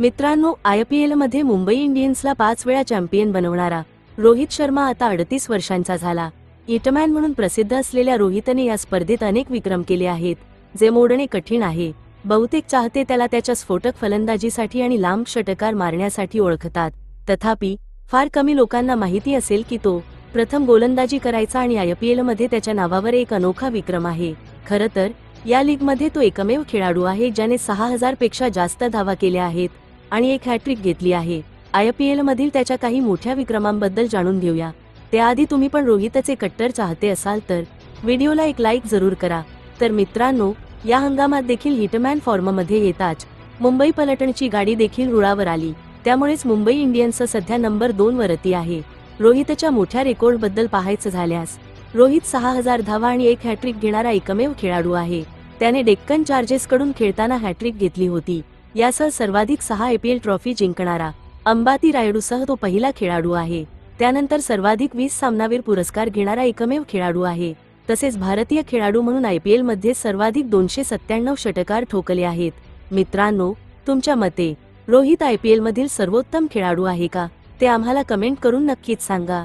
मित्रांनो I P एलमध्ये मुंबई इंडियन्सला पाच वेळा चॅम्पियन बनवणारा रोहित शर्मा आता अडतीस वर्षांचा झाला. इटमॅन म्हणून प्रसिद्ध असलेल्या रोहितने या स्पर्धेत अनेक विक्रम केले आहेत जे मोडणे कठीण आहे. बहुतेक चाहते त्याला त्याच्या स्फोटक फलंदाजीसाठी आणि लांब षटकार मारण्यासाठी ओळखतात. तथापि फार कमी लोकांना माहिती असेल की तो प्रथम गोलंदाजी करायचा आणि आय पी एलमध्ये त्याच्या नावावर एक अनोखा विक्रम आहे. खरं तर या लीगमध्ये तो एकमेव खेळाडू आहे ज्याने सहा हजारपेक्षा जास्त धावा केल्या आहेत. आणि एक हॅट्रिक घेतली आहे. आय पी मधील त्याच्या काही मोठ्या विक्रमांबद्दल जाणून घेऊया. त्याआधी तुम्ही पण रोहितचे कट्टर चाहते असाल तर व्हिडिओला एक लाईक जरूर करा. तर मित्रांनो या हंगामात देखील हिटमॅन फॉर्ममध्ये येताच मुंबई पलटणची गाडी देखील रुळावर आली. त्यामुळेच मुंबई इंडियन्सचं सध्या नंबर दोन वरती आहे. रोहितच्या मोठ्या रेकॉर्डबद्दल पाहायचं झाल्यास रोहित सहा हजार धावा आणि एक हॅट्रिक घेणारा एकमेव खेळाडू आहे. त्याने डेक्कन चार्जेसकडून खेळताना हॅट्रिक घेतली होती. यासह सर्वाधिक सहा एपीएल ट्रॉफी जिंकणारा अंबाती रायडूसह तो पहिला खेळाडू आहे. त्यानंतर सर्वाधिक वीस सामनावीर पुरस्कार घेणारा एकमेव खेळाडू आहे. तसेच भारतीय खेळाडू म्हणून आयपीएलमध्ये सर्वाधिक दोनशे सत्त्याण्णव षटकार ठोकले आहेत. मित्रांनो तुमच्या मते रोहित आयपीएल मधील सर्वोत्तम खेळाडू आहे का? ते आम्हाला कमेंट करून नक्कीच सांगा.